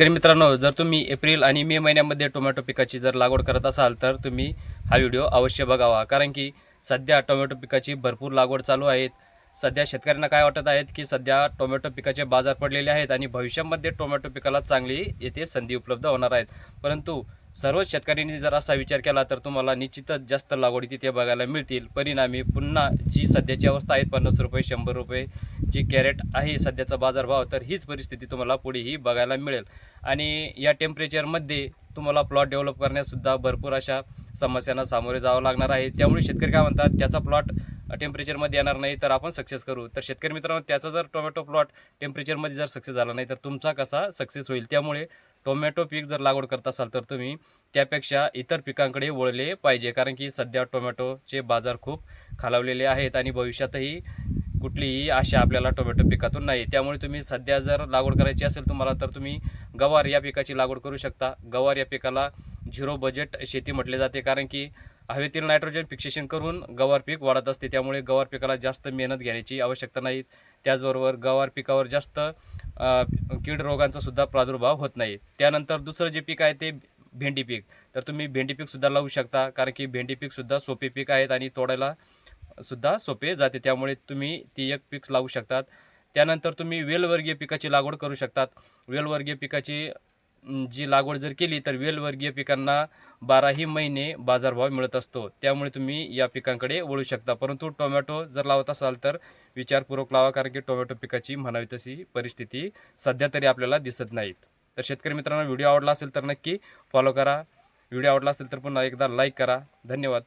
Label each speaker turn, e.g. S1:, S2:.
S1: शेतकरी मित्रांनो जर तुम्ही एप्रिल आणि मे महिन्यामध्ये टोमॅटो पिकाची जर लागवड करत असाल तर तुम्ही हा व्हिडिओ अवश्य बघावा. कारण की सध्या टोमॅटो पिकाची भरपूर लागवड चालू आहेत. सध्या शेतकऱ्यांना काय वाटत आहेत की सध्या टोमॅटो पिकाचे बाजार पडलेले आहेत आणि भविष्यामध्ये टोमॅटो पिकाला चांगली येथे संधी उपलब्ध होणार आहेत. परंतु सर्वच शेतकऱ्यांनी जर असा विचार केला तर तुम्हाला निश्चितच जास्त लागवडी तिथे बघायला मिळतील. परिणामी पुन्हा जी सध्याची अवस्था आहे पन्नास रुपये शंभर रुपये जी कॅरेट आहे सध्याचा बाजारभाव तर हीच परिस्थिती तुम्हाला पुढेही बघायला मिळेल. आणि या टेम्परेचरमध्ये तुम्हाला प्लॉट डेव्हलप करण्यासुद्धा भरपूर अशा समस्यांना सामोरे जावं लागणार आहे. त्यामुळे शेतकरी काय म्हणतात त्याचा प्लॉट टेम्परेचरमध्ये येणार नाही तर आपण सक्सेस करू. तर शेतकरी मित्रांनो त्याचा जर टोमॅटो प्लॉट टेम्परेचरमध्ये जर सक्सेस झाला नाही तर तुमचा कसा सक्सेस होईल? त्यामुळे टोमॅटो पीक जर लागवड करत असाल तर तुम्ही त्यापेक्षा इतर पिकांकडे वळले पाहिजे. कारण की सध्या टोमॅटोचे बाजार खूप खालावलेले आहेत आणि भविष्यातही कुठलीही आशा आपल्याला टोमॅटो पिकातून नाही. त्यामुळे तुम्ही सध्या जर लागवड करायची असेल तुम्हाला तर तुम्ही गवार या पिकाची लागवड करू शकता. गवार या पिकाला झिरो बजेट शेती म्हटले जाते. कारण की हवेतील नायट्रोजन फिक्सेशन करून गवार पीक वाढत असते. त्यामुळे गवार पिकाला जास्त मेहनत घेण्याची आवश्यकता नाही. त्याचबरोबर गवार पिकावर जास्त कीड रोगांचा सुद्धा प्रादुर्भाव होत नाही. त्यानंतर दुसरं जे पीक आहे ते भेंडी पीक. तर तुम्ही भेंडी पीक सुद्धा लावू शकता कारण की भेंडी पीक सुद्धा सोपे पीक आहेत आणि तोडायला सुद्धा सोपे जाते. त्यामुळे तुम्ही ती एक पीक लावू शकतात. त्यानंतर तुम्ही वेलवर्गीय पिकाची लागवड करू शकतात. वेलवर्गीय पिकाची जी लागवड जर केली तर वेलवर्गीय पिकांना बाराही महिने बाजारभाव मिळत असतो. त्यामुळे तुम्ही या पिकांकडे वळू शकता. परंतु टोमॅटो जर लावत असाल तर विचारपूर्वक लावा कारण की टोमॅटो पिकाची म्हणावी तशी परिस्थिती सध्या तरी आपल्याला दिसत नाहीत. तर शेतकरी मित्रांनो व्हिडिओ आवडला असेल तर नक्की फॉलो करा. व्हिडिओ आवडला असेल तर पुन्हा एकदा लाईक करा. धन्यवाद.